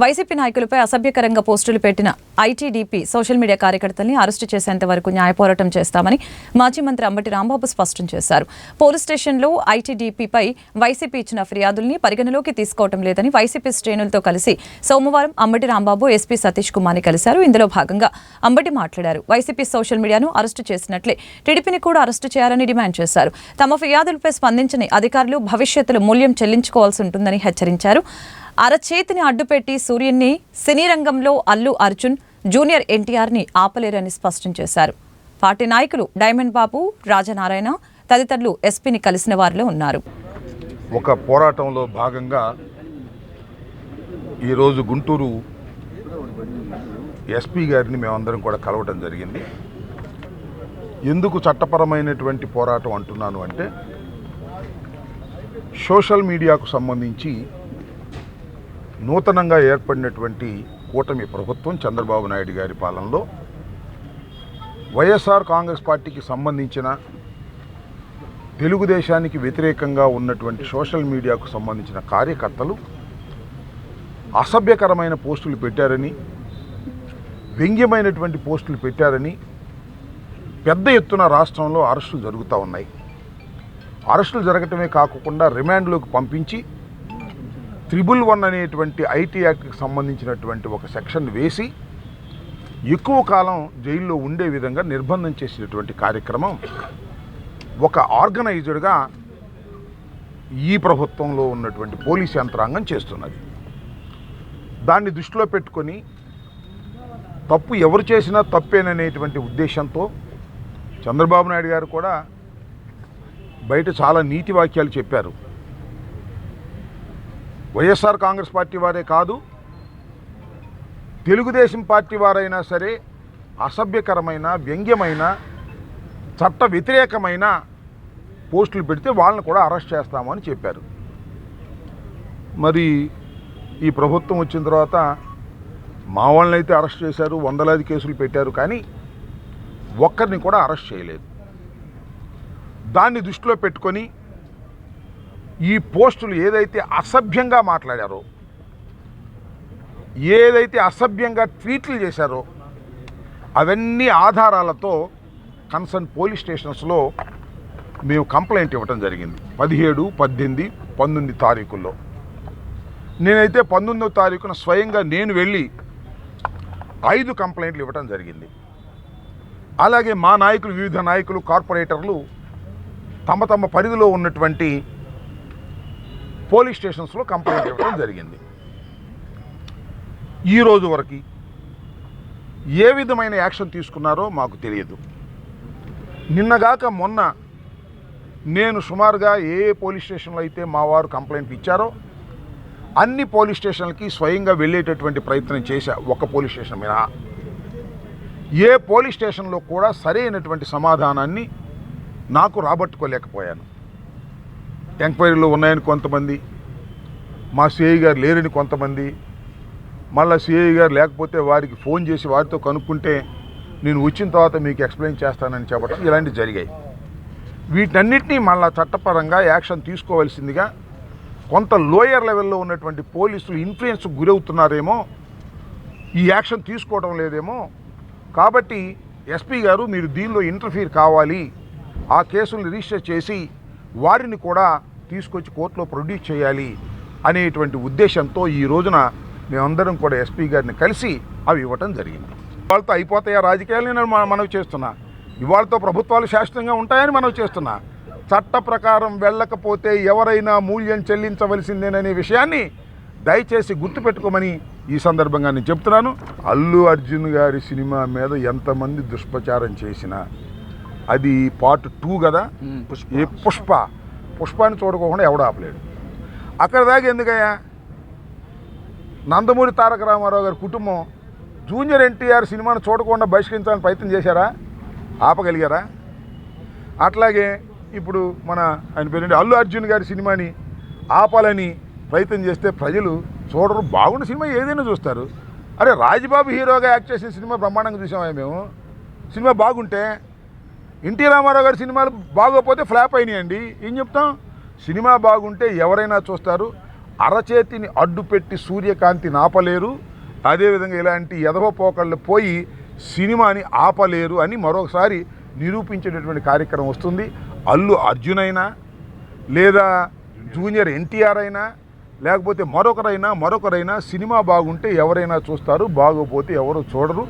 YCP నాయకులపై అసభ్యకరంగా పోస్టులు పెట్టిన ఐటీడీపీ సోషల్ మీడియా కార్యకర్తల్ని అరెస్టు చేసేంత వరకు న్యాయ పోరాటం చేస్తామని మాజీ మంత్రి అంబటి రాంబాబు స్పష్టం చేశారు. పోలీస్ స్టేషన్లో ఐటీడీపీపై వైసీపీ ఇచ్చిన ఫిర్యాదుల్ని పరిగణలోకి తీసుకోవడం లేదని వైసీపీ శ్రేణులతో కలిసి సోమవారం అంబటి రాంబాబు ఎస్పీ సతీష్ కుమార్ని కలిశారు. ఇందులో భాగంగా అంబటి మాట్లాడారు. వైసీపీ సోషల్ మీడియాను అరెస్టు చేసినట్లే టీడీపీని కూడా అరెస్టు చేయాలని డిమాండ్ చేశారు. తమ ఫిర్యాదులపై స్పందించని అధికారులు భవిష్యత్తులో మూల్యం చెల్లించుకోవాల్సి ఉంటుందని హెచ్చరించారు. అరచేతిని అడ్డుపెట్టి సూర్యున్ని సినీ రంగంలో అల్లు అర్జున్ జూనియర్ ఎన్టీఆర్ని ఆపలేరని స్పష్టం చేశారు. పార్టీ నాయకులు డైమండ్ బాబు రాజనారాయణ తదితరులు ఎస్పీని కలిసిన వారిలో ఉన్నారు. ఒక పోరాటంలో భాగంగా ఈరోజు గుంటూరు ఎస్పీ గారిని మేమందరం కూడా కలవటం జరిగింది. ఎందుకు చట్టపరమైనటువంటి పోరాటం అంటున్నాను అంటే సోషల్ మీడియాకు సంబంధించి నూతనంగా ఏర్పడినటువంటి కూటమి ప్రభుత్వం చంద్రబాబు నాయుడు గారి పాలనలో వైఎస్ఆర్ కాంగ్రెస్ పార్టీకి సంబంధించిన తెలుగుదేశానికి వ్యతిరేకంగా ఉన్నటువంటి సోషల్ మీడియాకు సంబంధించిన కార్యకర్తలు అసభ్యకరమైన పోస్టులు పెట్టారని వ్యంగ్యమైనటువంటి పోస్టులు పెట్టారని పెద్ద ఎత్తున రాష్ట్రంలో అరెస్టులు జరుగుతూ ఉన్నాయి. అరెస్టులు జరగటమే కాకుండా రిమాండ్లోకి పంపించి త్రిబుల్ వన్ అనేటువంటి ఐటీ యాక్ట్కి సంబంధించినటువంటి ఒక సెక్షన్ వేసి ఎక్కువ కాలం జైల్లో ఉండే విధంగా నిర్బంధం చేసినటువంటి కార్యక్రమం. ఒక ఆర్గనైజ్డ్గా ఈ ప్రభుత్వంలో ఉన్నటువంటి పోలీస్ యంత్రాంగం చేస్తున్నది. దాన్ని దృష్టిలో పెట్టుకొని తప్పు ఎవరు చేసినా తప్పేననేటువంటి ఉద్దేశంతో చంద్రబాబు నాయుడు గారు కూడా బయట చాలా నీతి వాక్యాలు చెప్పారు. వైఎస్ఆర్ కాంగ్రెస్ పార్టీ వారే కాదు తెలుగుదేశం పార్టీ వారైనా సరే అసభ్యకరమైన వ్యంగ్యమైన చట్ట వ్యతిరేకమైన పోస్టులు పెడితే వాళ్ళని కూడా అరెస్ట్ చేస్తామని చెప్పారు. మరి ఈ ప్రభుత్వం వచ్చిన తర్వాత మా వాళ్ళని అయితే అరెస్ట్ చేశారు వందలాది కేసులు పెట్టారు కానీ ఒక్కరిని కూడా అరెస్ట్ చేయలేదు. దాన్ని దృష్టిలో పెట్టుకొని ఈ పోస్టులు ఏదైతే అసభ్యంగా మాట్లాడారో ఏదైతే అసభ్యంగా ట్వీట్లు చేశారో అవన్నీ ఆధారాలతో కన్సర్న్ పోలీస్ స్టేషన్స్లో మేము కంప్లైంట్ ఇవ్వటం జరిగింది. పదిహేడు పద్దెనిమిది పంతొమ్మిది తారీఖుల్లో. నేనైతే పంతొమ్మిదో తారీఖున స్వయంగా నేను వెళ్ళి ఐదు కంప్లైంట్లు ఇవ్వటం జరిగింది. అలాగే మా నాయకులు వివిధ నాయకులు కార్పొరేటర్లు తమ తమ పరిధిలో ఉన్నటువంటి పోలీస్ స్టేషన్స్లో కంప్లైంట్ ఇవ్వడం జరిగింది. ఈరోజు వరకు ఏ విధమైన యాక్షన్ తీసుకున్నారో మాకు తెలియదు. నిన్నగాక మొన్న నేను సుమారుగా ఏ పోలీస్ స్టేషన్లో అయితే మా వారు కంప్లైంట్ ఇచ్చారో అన్ని పోలీస్ స్టేషన్లకి స్వయంగా వెళ్ళేటటువంటి ప్రయత్నం చేశా ఒక పోలీస్ స్టేషన్ మినహా ఏ పోలీస్ స్టేషన్లో కూడా సరైనటువంటి సమాధానాన్ని నాకు రాబట్టుకోలేకపోయాను. ఎంక్వైరీలో ఉన్నాయని కొంతమంది మా సిఐ గారు లేరని కొంతమంది మళ్ళీ సిఐ గారు లేకపోతే వారికి ఫోన్ చేసి వారితో కనుక్కుంటే నేను వచ్చిన తర్వాత మీకు ఎక్స్ప్లెయిన్ చేస్తానని చెప్పడం ఇలాంటివి జరిగాయి. వీటన్నిటినీ మళ్ళా చట్టపరంగా యాక్షన్ తీసుకోవాల్సిందిగా కొంత లోయర్ లెవెల్లో ఉన్నటువంటి పోలీసులు ఇన్ఫ్లుయెన్స్ గురవుతున్నారేమో ఈ యాక్షన్ తీసుకోవడం లేదేమో. కాబట్టి ఎస్పీ గారు మీరు దీనిలో ఇంటర్ఫీర్ కావాలి ఆ కేసులు రిజిస్టర్ చేసి వారిని కూడా తీసుకొచ్చి కోర్టులో ప్రొడ్యూస్ చేయాలి అనేటువంటి ఉద్దేశంతో ఈ రోజున మేమందరం కూడా ఎస్పీ గారిని కలిసి అవి ఇవ్వటం జరిగింది. ఇవాళతో అయిపోతాయా రాజకీయాలు? నేను మన- మనవి చేస్తున్నా. ఇవాళతో ప్రభుత్వాలు శాశ్వతంగా ఉంటాయని మనవి చేస్తున్నా. చట్ట ప్రకారం వెళ్ళకపోతే ఎవరైనా మూల్యం చెల్లించవలసిందేననే విషయాన్ని దయచేసి గుర్తుపెట్టుకోమని ఈ సందర్భంగా నేను చెప్తున్నాను. అల్లు అర్జున్ గారి సినిమా మీద ఎంతమంది దుష్ప్రచారం చేసినా అది పార్ట్ టూ కదా? ఏ పుష్ప. పుష్పాన్ని చూడకోకుండా ఎవడో ఆపలేడు. అక్కడ దాకా ఎందుకయ్యా? నందమూరి తారక రామారావు గారి కుటుంబం జూనియర్ ఎన్టీఆర్ సినిమాను చూడకుండా బహిష్కరించాలని ప్రయత్నం చేశారా? ఆపగలిగారా? అట్లాగే ఇప్పుడు మన ఆయన పేరు అల్లు అర్జున్ గారి సినిమాని ఆపాలని ప్రయత్నం చేస్తే ప్రజలు చూడరు బాగున్న సినిమా ఏదైనా చూస్తారు. అరే రాజబాబు హీరోగా యాక్ట్ చేసిన సినిమా బ్రహ్మాండంగా చూసామా మేము. సినిమా బాగుంటే ఎన్టీ రామారావు గారి సినిమాలు బాగోకపోతే ఫ్లాప్ అయినాయండి. ఏం చెప్తాం? సినిమా బాగుంటే ఎవరైనా చూస్తారు. అరచేతిని అడ్డుపెట్టి సూర్యకాంతిని ఆపలేరు అదేవిధంగా ఇలాంటి ఎదవ పోకళ్ళు పోయి సినిమాని ఆపలేరు అని మరొకసారి నిరూపించేటటువంటి కార్యక్రమం వస్తుంది. అల్లు అర్జున్ అయినా లేదా జూనియర్ ఎన్టీఆర్ అయినా లేకపోతే మరొకరైనా మరొకరైనా సినిమా బాగుంటే ఎవరైనా చూస్తారు. బాగోపోతే ఎవరు చూడరు.